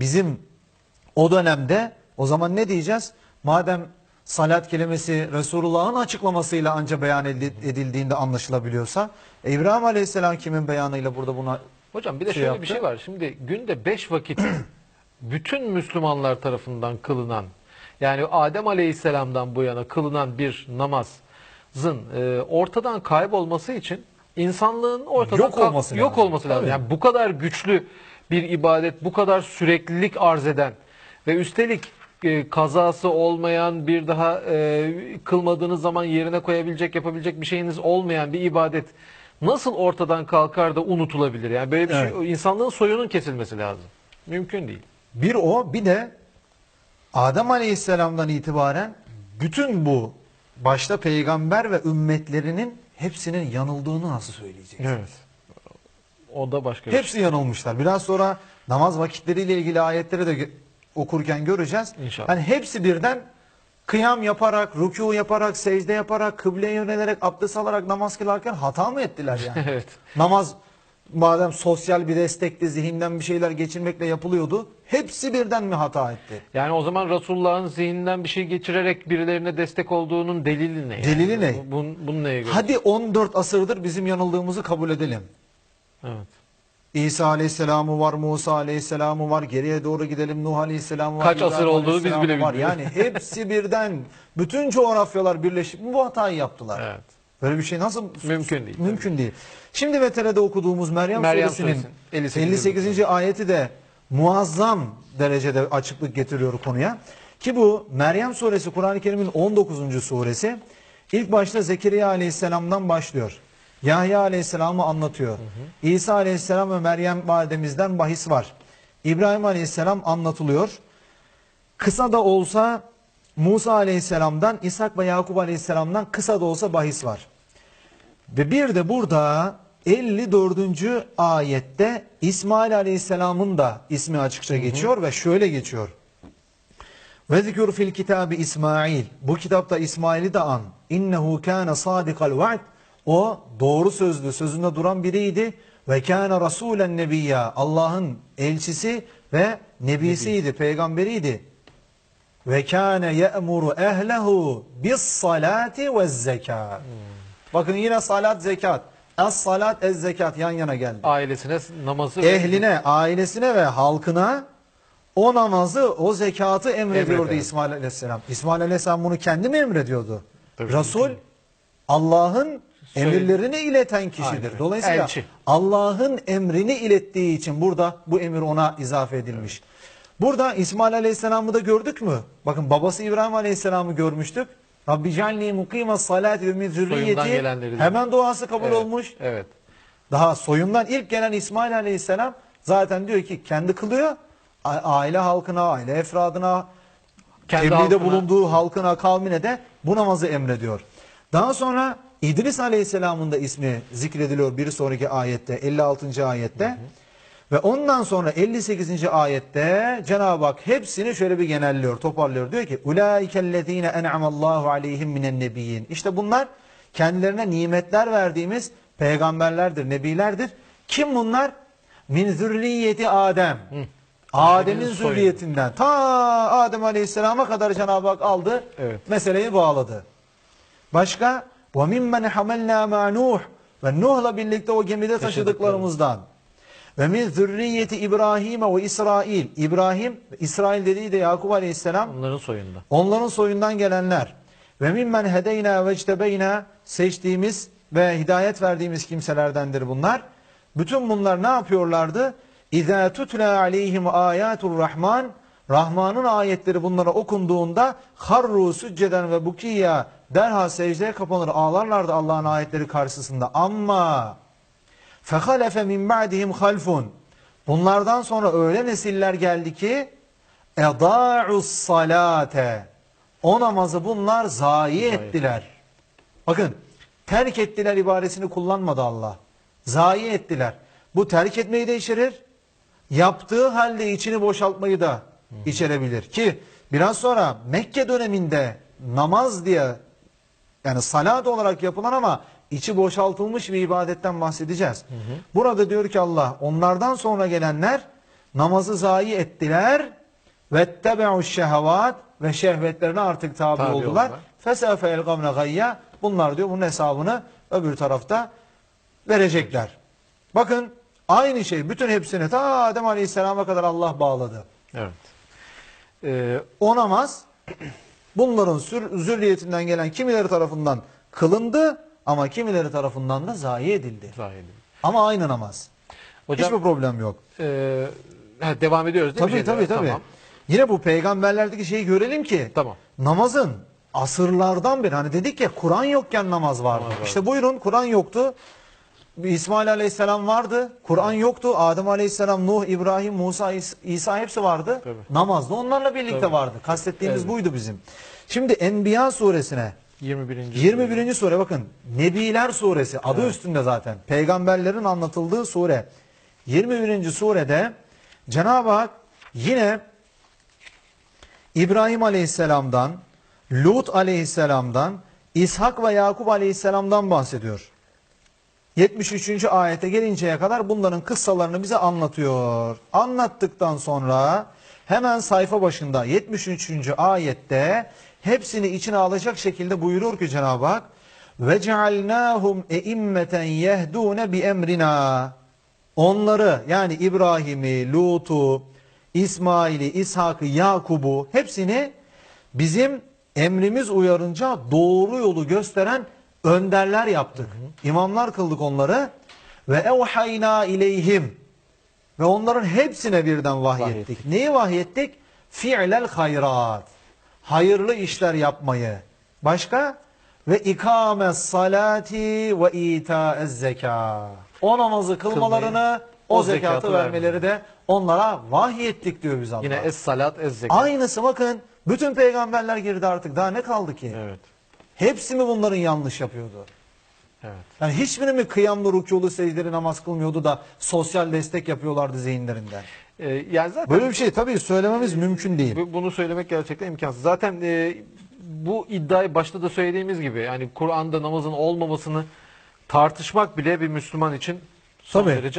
bizim o dönemde o zaman ne diyeceğiz? Madem salat kelimesi Resulullah'ın açıklamasıyla anca beyan edil- edildiğinde anlaşılabiliyorsa İbrahim Aleyhisselam kimin beyanıyla burada buna Hocam bir de şey şöyle bir yaptı. şey var. Şimdi günde beş vakit bütün Müslümanlar tarafından kılınan yani Adem Aleyhisselam'dan bu yana kılınan bir namazın e, ortadan kaybolması için insanlığın ortadan Yok kalk- olması yok lazım. olması lazım. Yani bu kadar güçlü bir ibadet, bu kadar süreklilik arz eden ve üstelik e, kazası olmayan bir daha e, kılmadığınız zaman yerine koyabilecek, yapabilecek bir şeyiniz olmayan bir ibadet nasıl ortadan kalkar da unutulabilir? Yani böyle bir Evet. şey insanlığın soyunun kesilmesi lazım. Mümkün değil. Bir o bir de Adem Aleyhisselam'dan itibaren bütün bu başta peygamber ve ümmetlerinin hepsinin yanıldığını nasıl söyleyeceğiz? O da başka bir şey. Hepsi yanılmışlar. Biraz sonra namaz vakitleriyle ilgili ayetleri de okurken göreceğiz. İnşallah. Hani hepsi birden kıyam yaparak, rükû yaparak, secde yaparak, kıbleye yönelerek, abdest alarak namaz kılarken hata mı ettiler yani? evet. Namaz madem sosyal bir destekli zihinden bir şeyler geçirmekle yapılıyordu. Hepsi birden mi hata etti? Yani o zaman Resulullah'ın zihninden bir şey geçirerek birilerine destek olduğunun delili ne? yani? Delili ne? Bu- Bunun, bunun neye göre? Hadi 14 asırdır bizim yanıldığımızı kabul edelim. Evet. İsa Aleyhisselam'ı var, Musa Aleyhisselam'ı var, geriye doğru gidelim Nuh Aleyhisselam'ı var. Kaç İbrahim asır olduğunu biz bile var. bilmiyoruz. Yani hepsi birden, bütün coğrafyalar birleşip bu hatayı yaptılar. Evet. Böyle bir şey nasıl? Mümkün değil, Mümkün değil. Şimdi Vetere'de okuduğumuz Meryem, Meryem Suresinin Suresinin 58. 58. ayeti de muazzam derecede açıklık getiriyor konuya. Ki bu Meryem Suresi Kur'an-ı Kerim'in 19. suresi. İlk başta Zekeriya Aleyhisselam'dan başlıyor. Yahya Aleyhisselam'ı anlatıyor. İsa Aleyhisselam ve Meryem validemizden bahis var. İbrahim Aleyhisselam anlatılıyor. Kısa da olsa Musa Aleyhisselam'dan, İshak ve Yakup Aleyhisselam'dan kısa da olsa bahis var. Ve bir de burada 54. ayette İsmail Aleyhisselam'ın da ismi açıkça geçiyor ve şöyle geçiyor. Ve zikür fil kitabı İsmail. Bu kitapta İsmail'i de an. İnnehu kâne sadikal vaad. O doğru sözlü, sözünde duran biriydi. Ve kâne rasûlen nebiyya. Allah'ın elçisi ve nebisiydi, peygamberiydi. Ve kâne ye'muru ehlehu bis salati ve zekat. Bakın yine salat, zekat. Es salat, ez zekat yan yana geldi. Ailesine namazı ve- Ehline, ailesine ve halkına o namazı, o zekatı emrediyordu Emreder. İsmail Aleyhisselam. İsmail Aleyhisselam bunu kendi mi emrediyordu? Tabii. Resul Allah'ın emirlerini ileten kişidir. Aynen. Dolayısıyla Elçi. Allah'ın emrini ilettiği için burada bu emir ona izafe edilmiş. Burada İsmail Aleyhisselam'ı da gördük mü? Bakın babası İbrahim Aleyhisselam'ı görmüştük. Rabbi cealni mukime salati ve min zürriyeti. Hemen duası kabul Evet, olmuş. Evet. Daha soyundan ilk gelen İsmail Aleyhisselam zaten diyor ki kendi kılıyor. Aile halkına, aile efradına, Kendi tebliğde halkına. bulunduğu halkına, kavmine de bu namazı emrediyor. Daha sonra İdris Aleyhisselam'ın da ismi zikrediliyor bir sonraki ayette, 56. ayette. Ve ondan sonra 58. ayette Cenab-ı Hak hepsini şöyle bir genelliyor, toparlıyor. Diyor ki: "Ulaikellezine en'amallahu aleyhim minen nebiyyin." İşte bunlar kendilerine nimetler verdiğimiz peygamberlerdir, nebilerdir. Kim bunlar? Min zürriyeti Adem. Adem'in zürriyetinden ta Adem Aleyhisselam'a kadar Cenab-ı Hak aldı, Evet. meseleyi bağladı. Başka? وَمِمَّنْ حَمَلْنَا مَا Nuh Ve Nuh'la birlikte o gemide taşıdıklarımızdan. Ve min zürriyeti İbrahim ve İsrail. İbrahim, ve İsrail dediği de Yakup Aleyhisselam. Onların soyundan. Onların soyundan gelenler. Ve mimmen hedeyna ve ectebeyna seçtiğimiz ve hidayet verdiğimiz kimselerdendir bunlar. Bütün bunlar ne yapıyorlardı? İzâ tutla aleyhim âyâtur rahman Rahman'ın ayetleri bunlara okunduğunda harru sücceden ve bukiyya derhal secdeye kapanır ağlarlardı Allah'ın ayetleri karşısında. Ama fehalefe min ba'dihim halfun Bunlardan sonra öyle nesiller geldi ki edâ'us salate o namazı bunlar zayi ettiler. Bakın terk ettiler ibaresini kullanmadı Allah. Zayi ettiler. Bu terk etmeyi de içerir. Yaptığı halde içini boşaltmayı da içerebilir. Ki biraz sonra Mekke döneminde namaz diye yani salat olarak yapılan ama içi boşaltılmış bir ibadetten bahsedeceğiz. Burada diyor ki Allah onlardan sonra gelenler namazı zayi ettiler ve tebe'u şehvat ve şehvetlerine artık tabi, Tabi oldular. oldular. Fesefe elgamne gayya. Bunlar diyor bunun hesabını öbür tarafta verecekler. Bakın aynı şey bütün hepsini ta Adem Aleyhisselam'a kadar Allah bağladı. Evet. Ee, O namaz bunların sür, zürriyetinden gelen kimileri tarafından kılındı ama kimileri tarafından da zayi edildi. zahiri. Ama aynı namaz. Hocam Hiçbir problem yok. e, ha, devam ediyoruz değil mi? Tabii şeylere? tabii tabii. Tamam. Yine bu peygamberlerdeki şeyi görelim ki Tamam. namazın asırlardan beri hani dedik ya Kur'an yokken namaz vardı. Namaz vardı. İşte buyurun Kur'an yoktu. İsmail Aleyhisselam vardı. Kur'an yoktu. Adem Aleyhisselam, Nuh, İbrahim, Musa, İs- İsa hepsi vardı. Tabii. Namaz da onlarla birlikte Tabii. vardı. Kastettiğimiz Evet. buydu bizim. Şimdi Enbiya suresine 21. 21. sure bakın Nebiler suresi adı üstünde zaten. Peygamberlerin anlatıldığı sure. 21. surede Cenab-ı Hak yine İbrahim Aleyhisselam'dan, Lut Aleyhisselam'dan, İshak ve Yakup Aleyhisselam'dan bahsediyor. 73. ayete gelinceye kadar bunların kıssalarını bize anlatıyor. Anlattıktan sonra hemen sayfa başında 73. ayette hepsini içine alacak şekilde buyurur ki Cenab-ı Hak ve cealnahum eimmeten yehdune bi emrina onları yani İbrahim'i, Lut'u, İsmail'i, İshak'ı, Yakub'u hepsini bizim emrimiz uyarınca doğru yolu gösteren önderler yaptık. İmamlar kıldık onları ve evhayna ileyhim ve onların hepsine birden vahyettik. Vahyettik. Neyi vahyettik? Fi'lel hayrat. Hayırlı işler yapmayı. Başka? Ve ikame salati ve ita'ez zeka. O namazı kılmalarını, o, o zekatı, zekatı vermeleri de onlara vahyettik diyor biz Allah. Yine es salat es zekat. Aynısı bakın bütün peygamberler girdi artık daha ne kaldı ki? Evet. Hepsi mi bunların yanlış yapıyordu? Evet. Yani hiçbiri mi kıyamlı, rükûlu, secdeli namaz kılmıyordu da sosyal destek yapıyorlardı zihinlerinden? Ee, yani zaten Böyle bir şey tabii söylememiz mümkün değil. Bu- Bunu söylemek gerçekten imkansız. Zaten e, bu iddiayı başta da söylediğimiz gibi yani Kur'an'da namazın olmamasını tartışmak bile bir Müslüman için son Tabii. derece